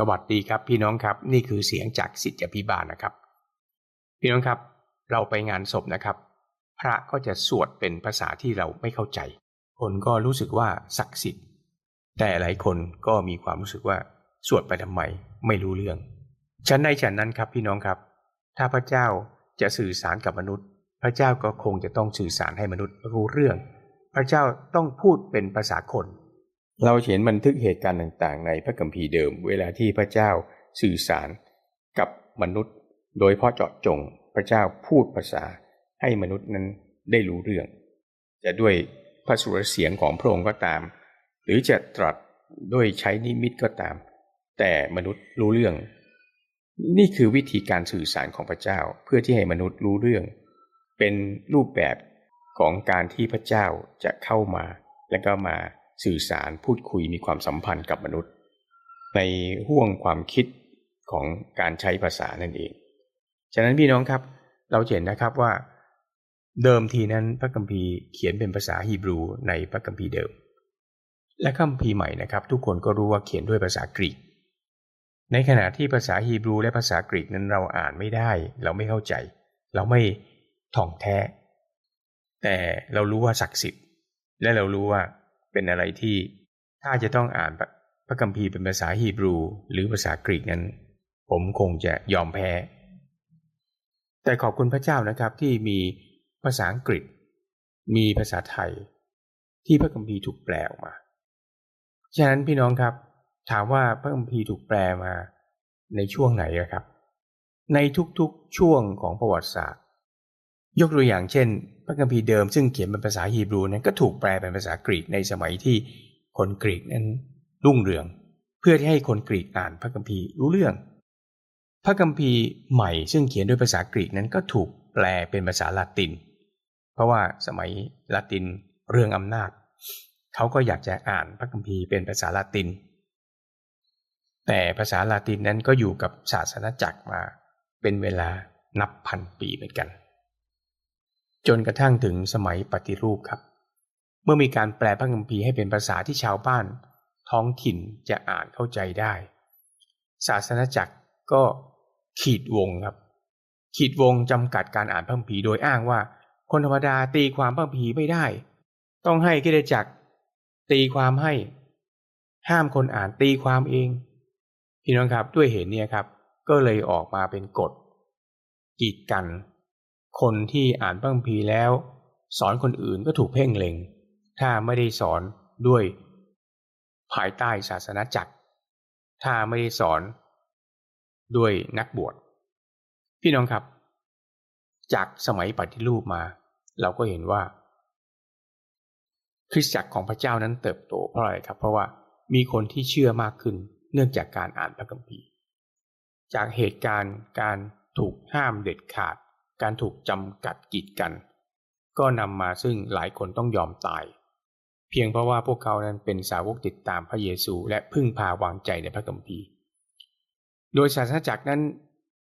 สวัสดีครับพี่น้องครับนี่คือเสียงจากสิทธิพิบาลนะครับ พี่น้องครับเราไปงานศพนะครับ พระก็จะสวดเป็นภาษาที่เราไม่เข้าใจ คนก็รู้สึกว่าศักดิ์สิทธิ์ แต่หลายคนก็มีความรู้สึกว่าสวดไปทำไมไม่รู้เรื่องฉันในฉันนั้นครับพี่น้องครับ ถ้าพระเจ้าจะสื่อสารกับมนุษย์ พระเจ้าก็คงจะต้องสื่อสารให้มนุษย์รู้เรื่อง พระเจ้าต้องพูดเป็นภาษาคน เราเห็นบันทึกเหตุการณ์ต่างๆ ในพระคัมภีร์เดิม เวลาที่พระเจ้าสื่อสารกับมนุษย์ โดยเพราะเจาะจงพระเจ้าพูดภาษาให้มนุษย์นั้นได้รู้เรื่อง จะด้วยพระสุรเสียงของพระองค์ก็ตาม หรือจะตรัสด้วยใช้นิมิตก็ตาม แต่มนุษย์รู้เรื่อง นี่คือวิธีการสื่อสารของพระเจ้าเพื่อที่ให้มนุษย์รู้เรื่อง เป็นรูปแบบของการที่พระเจ้าจะเข้ามาและก็มา สื่อสารพูดคุยมีความสัมพันธ์กับมนุษย์ ในห่วงความคิดของการใช้ภาษานั่นเอง ฉะนั้นพี่น้องครับ เราเห็นนะครับว่า เดิมทีนั้นพระคัมภีร์เขียนเป็นภาษาฮีบรูในพระคัมภีร์เดิม และคัมภีร์ใหม่นะครับ ทุกคนก็รู้ว่าเขียนด้วยภาษากรีก ในขณะที่ภาษาฮีบรูและภาษากรีกนั้นเราอ่านไม่ได้ เราไม่เข้าใจ เราไม่ท่องแท้ แต่เรารู้ว่าศักดิ์สิทธิ์ และเรารู้ว่า เป็นอะไรที่ถ้าจะต้องอ่านพระคัมภีร์เป็นภาษาฮีบรู หรือภาษากรีกนั้น ผมคงจะยอมแพ้ แต่ขอบคุณพระเจ้านะครับที่มีภาษาอังกฤษ มีภาษาไทย ที่พระคัมภีร์ถูกแปลออกมา ฉะนั้นพี่น้องครับ ถามว่าพระคัมภีร์ถูกแปลมาในช่วงไหนครับ ในทุกๆช่วงของประวัติศาสตร์ ยกตัวอย่างเช่น พระคัมภีร์เดิมซึ่งเขียนเป็นภาษาฮีบรูนั้นก็ถูกแปลเป็นภาษากรีกในสมัยที่คนกรีกนั้นรุ่งเรือง เพื่อที่ให้คนกรีกอ่านพระคัมภีร์รู้เรื่อง พระคัมภีร์ใหม่ซึ่งเขียนด้วยภาษากรีกนั้นก็ถูกแปลเป็นภาษาละติน เพราะว่าสมัยละตินเรื่องอำนาจ เขาก็อยากจะอ่านพระคัมภีร์เป็นภาษาละติน แต่ภาษาละตินนั้นก็อยู่กับศาสนาจักรมาเป็นเวลานับพันปีเหมือนกัน จนกระทั่งถึงสมัยปฏิรูปครับ เมื่อมีการแปลพระคัมภีร์ให้เป็นภาษาที่ชาวบ้าน ท้องถิ่นจะอ่านเข้าใจได้ ศาสนาจักรก็ขีดวงครับ ขีดวงจำกัดการอ่านพระคัมภีร์โดยอ้างว่า คนธรรมดาตีความพระคัมภีร์ไม่ได้ ต้องให้กิจจักรตีความให้ ห้ามคนอ่านตีความเองพี่น้องครับด้วยเหตุนี้ครับ ก็เลยออกมาเป็นกฎกีดกัน คนที่อ่านพระคัมภีร์แล้ว สอนคนอื่นก็ถูกเพ่งเล็ง ถ้าไม่ได้สอนด้วย ภายใต้ศาสนาจักร ถ้าไม่ได้สอนด้วยนักบวชพี่น้องครับ จากสมัยปฏิรูปมา เราก็เห็นว่า คริสตจักรของพระเจ้านั้นเติบโตเพราะอะไรครับ เพราะว่ามีคนที่เชื่อมากขึ้น เนื่องจากการอ่านพระคัมภีร์ จากเหตุการณ์การถูกห้ามเด็ดขาด การถูกจำกัดกีดกัน ก็นำมาซึ่งหลายคนต้องยอมตาย เพียงเพราะว่าพวกเขานั้นเป็นสาวกติดตามพระเยซู และพึ่งพาวางใจในพระคัมภีร์ โดยศาสนาจักรนั้น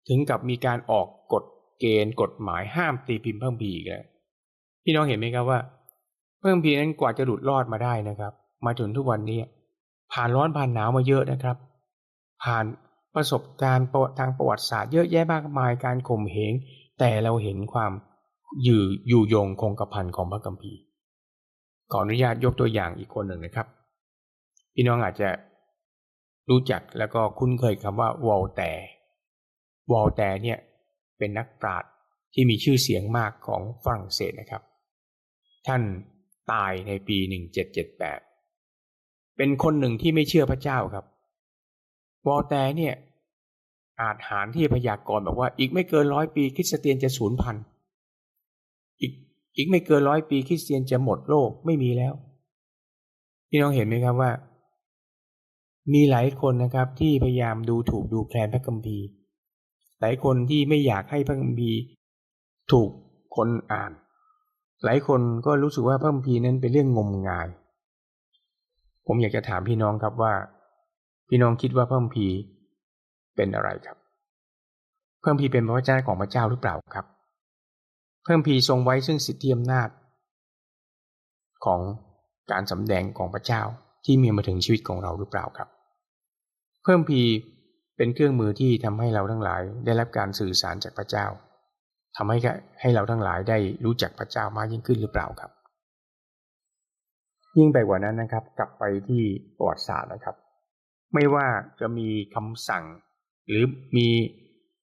ถึงกับมีการออกกฎเกณฑ์กฎหมายห้ามตีพิมพ์พระคัมภีร์กแล้วพี่น้องเห็นไหมครับว่าพระคัมภีร์นั้นกว่าจะหลุดรอดมาได้นะครับ มาจนทุกวันนี้ผ่านร้อนผ่านหนาวมาเยอะนะครับ ผ่านประสบการณ์ทางประวัติศาสตร์เยอะแยะมากมายการข่มเหง แต่เราเห็นความอยู่อยู่ยงคงกระพันของพระคัมภีร์ขออนุญาตยกตัวอย่างอีกคนหนึ่งนะครับ พี่น้องอาจจะรู้จักแล้วก็คุ้นเคยคำว่าวอลแต่วอลแต่เนี่ยเป็นนักปราชญ์ที่มีชื่อเสียงมากของฝรั่งเศสนะครับ ท่านตายในปี 1778 เป็นคนหนึ่งที่ไม่เชื่อพระเจ้าครับ วอลแต่เนี่ย อาจหารที่พยากรณ์บอกว่า อีกไม่เกินร้อยปีคริสเตียนจะสูญพันธุ์อีกอีกไม่เกินร้อยปีคริสเตียนจะหมดโลกไม่มีแล้วพี่น้องเห็นไหมครับว่า มีหลายคนนะครับที่พยายามดูถูกดูแคลนพระคัมภีร์ หลายคนที่ไม่อยากให้พระคัมภีร์ถูกคนอ่าน หลายคนก็รู้สึกว่าพระคัมภีร์นั้นเป็นเรื่องงมงาย ผมอยากจะถามพี่น้องครับว่า พี่น้องคิดว่าพระคัมภีร์ เป็นอะไรครับ เพระคัมภีเป็นพระวจนะของพระเจ้าหรือเปล่าครับ เพระคัมภีทรงไว้ซึ่งสิทธิอำนาจ ของการสำแดงของพระเจ้าที่มีมาถึงชีวิตของเราหรือเปล่าครับ เพิ่มพีเป็นเครื่องมือที่ทำให้เราทั้งหลายได้รับการสื่อสารจากพระเจ้าทำให้ให้เราทั้งหลายได้รู้จักพระเจ้ามากยิ่งขึ้นหรือเปล่าครับ ยิ่งไปกว่านั้นนะครับ กลับไปที่ประวัติศาสตร์นะครับ ไม่ว่าจะมีคำสั่ง หรือมี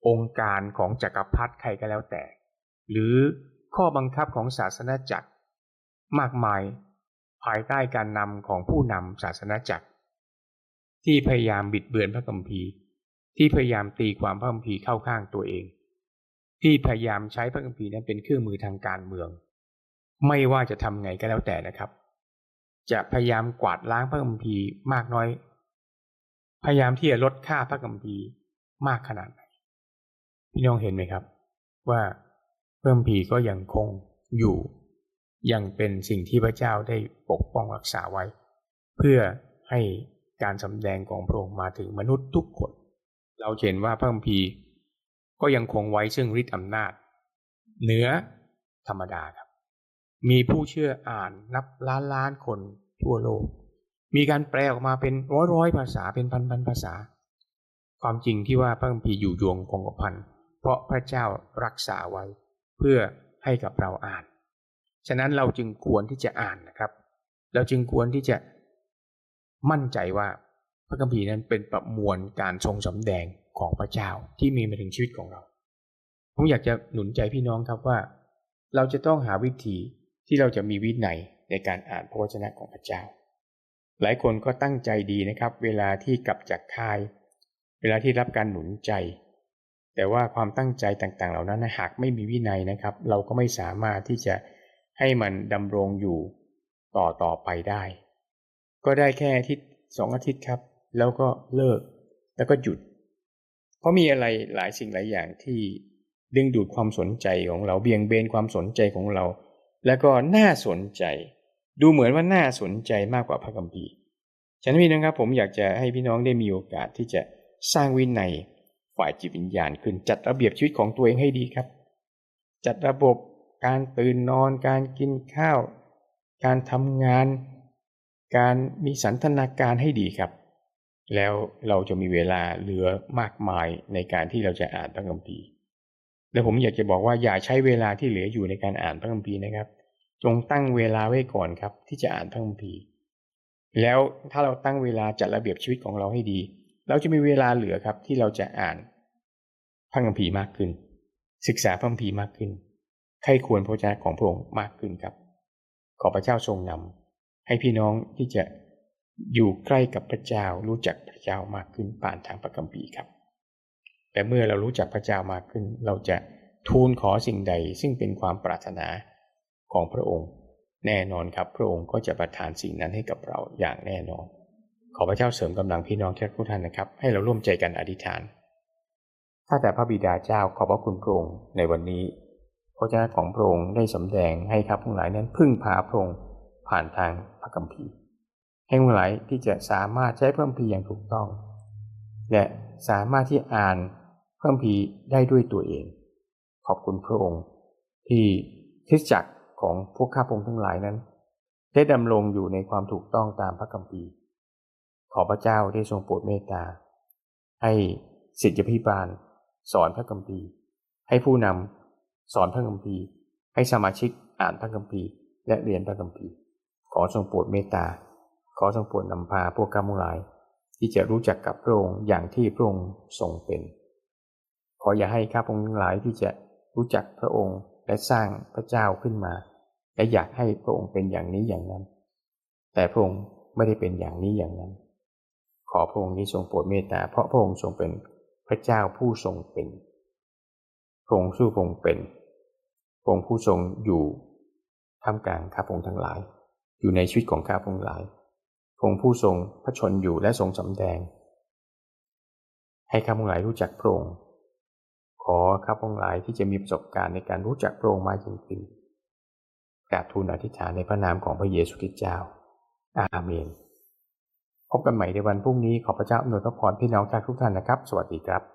องค์การของจักรพรรดิใครก็แล้วแต่ หรือข้อบังคับของศาสนาจักร มากมายภายใต้การนำของผู้นำศาสนาจักร ที่พยายามบิดเบือนพระคัมภีร์ ที่พยายามตีความพระคัมภีร์เข้าข้างตัวเอง ที่พยายามใช้พระคัมภีร์นั้นเป็นเครื่องมือทางการเมือง ไม่ว่าจะทำไงก็แล้วแต่นะครับ จะพยายามกวาดล้างพระคัมภีร์มากน้อย พยายามที่จะลดค่าพระคัมภีร์ มากขนาดไหนพี่น้องเห็นไหมครับ ว่าเพระคัมภีก็ยังคงอยู่ ยังเป็นสิ่งที่พระเจ้าได้ปกป้องรักษาไว้ เพื่อให้การสำแดงของพระองค์มาถึงมนุษย์ทุกคน เราเห็นว่าพระคัมภีร์ก็ยังคงไว้ซึ่งฤทธิ์อำนาจ เหนือธรรมดาครับ มีผู้เชื่ออ่านนับล้านล้านคนทั่วโลก มีการแปลออกมาเป็นร้อยร้อยภาษาเป็นพันพันภาษา ความจริงที่ว่าพระคัมภีร์อยู่ยงคงกระพันเพราะพระเจ้ารักษาไว้ เพื่อให้กับเราอ่าน ฉะนั้นเราจึงควรที่จะอ่านนะครับ เราจึงควรที่จะมั่นใจว่าพระคัมภีร์นั้นเป็นประมวลการทรงสำแดงของพระเจ้าที่มีมาถึงชีวิตของเรา ผมอยากจะหนุนใจพี่น้องครับว่า เราจะต้องหาวิธีที่เราจะมีวินัยในการอ่านพระวจนะของพระเจ้า หลายคนก็ตั้งใจดีนะครับ เวลาที่กลับจากค่าย เวลาที่รับการหนุนใจ แต่ว่าความตั้งใจต่างๆ เหล่านั้นหากไม่มีวินัยนะครับ เราก็ไม่สามารถที่จะให้มันดำรงอยู่ต่อต่อไปได้ ก็ได้แค่อาทิตย์สองอาทิตย์ครับ แล้วก็เลิกแล้วก็หยุด เพราะมีอะไรหลายสิ่งหลายอย่างที่ดึงดูดความสนใจของเราเบี่ยงเบนความสนใจของเรา แล้วก็น่าสนใจ ดูเหมือนว่าน่าสนใจมากกว่าพระคัมภีร์ฉะนั้นพี่น้องครับผมอยากจะให้พี่น้องได้มีโอกาสที่จะ สร้างวินัยฝ่ายจิตวิญญาณขึ้นจัดระเบียบชีวิตของตัวเองให้ดีครับ จัดระบบการตื่นนอน การกินข้าว การทำงาน การมีสันทนาการให้ดีครับ แล้วเราจะมีเวลาเหลือมากมายในการที่เราจะอ่านพระคัมภีร์และผมอยากจะบอกว่าอย่าใช้เวลาที่เหลืออยู่ในการอ่านพระคัมภีร์นะครับ จงตั้งเวลาไว้ก่อนครับ ที่จะอ่านพระคัมภีร์แล้วถ้าเราตั้งเวลาจัดระเบียบชีวิตของเราให้ดี เราจะมีเวลาเหลือครับที่เราจะอ่านพระคัมภีร์มากขึ้น ศึกษาพระคัมภีร์มากขึ้นใครควรพระเจ้าของพระองค์มากขึ้นครับ ขอพระเจ้าทรงนำให้พี่น้องที่จะอยู่ใกล้กับพระเจ้ารู้จักพระเจ้ามากขึ้นผ่านทางพระคัมภีร์ครับ แต่เมื่อเรารู้จักพระเจ้ามากขึ้น เราจะทูลขอสิ่งใดซึ่งเป็นความปรารถนาของพระองค์ แน่นอนครับ พระองค์ก็จะประทานสิ่งนั้นให้กับเราอย่างแน่นอน ขอพระเจ้าเสริมกำลังพี่น้องทุกท่านนะครับ ให้เราร่วมใจกันอธิษฐานถ้าแต่พระบิดาเจ้าขอบพระคุณพระองค์ในวันนี้พระเจ้าของพระองค์ได้สำแดงให้ข้าพงหลายนั้นพึ่งพาพระองค์ผ่านทางพระคัมภีร์ให้พงหลายที่จะสามารถใช้พระคัมภีร์อย่างถูกต้อง และสามารถที่อ่านพระคัมภีร์ได้ด้วยตัวเอง ขอบคุณพระองค์ ที่คิดจักรของพวกข้าพงทั้งหลายนั้น ได้ดำรงอยู่ในความถูกต้องตามพระคัมภีร์ ขอพระเจ้าได้ทรงโปรดเมตตา ให้ศิษยพิบาล สอนพระคัมภีร์ ให้ผู้นำสอนพระคัมภีร์ ให้สมาชิกอ่านพระคัมภีร์ และเรียนพระคัมภีร์ ขอทรงโปรดเมตตา ขอทรงโปรดนำพาพวกข้าพงหลาย ที่จะรู้จักกับพระองค์อย่างที่พระองค์ทรงเป็น ขออย่าให้ข้าพงทั้งหลายที่จะรู้จักพระองค์และสร้างพระเจ้าขึ้นมา และอยากให้พระองค์เป็นอย่างนี้อย่างนั้น แต่พระองค์ไม่ได้เป็นอย่างนี้อย่างนั้น ขอพระองค์นี้ทรงโปรดเมตตาเพราะพระองค์ทรงเป็นพระเจ้าผู้ทรงเป็นพระองค์สู้พระองค์เป็นพระองค์ผู้ทรงอยู่ท่ามกลางข้าพระองค์ทั้งหลาย อยู่ในชีวิตของข้าพระองค์หลายพระองค์ผู้ทรงพระชนอยู่และทรงสำแดง ให้ข้าพระองค์หลายรู้จักพระองค์ขอข้าพระองค์หลายที่จะมีประสบการณ์ในการรู้จักพระองค์มากยิ่งขึ้นกราบทูลอธิษฐานในพระนามของพระเยซูคริสต์เจ้า อาเมน พบกันใหม่ในวันพรุ่งนี้ขอพระเจ้าอวยพรพรพี่น้องทุกท่านนะครับ สวัสดีครับ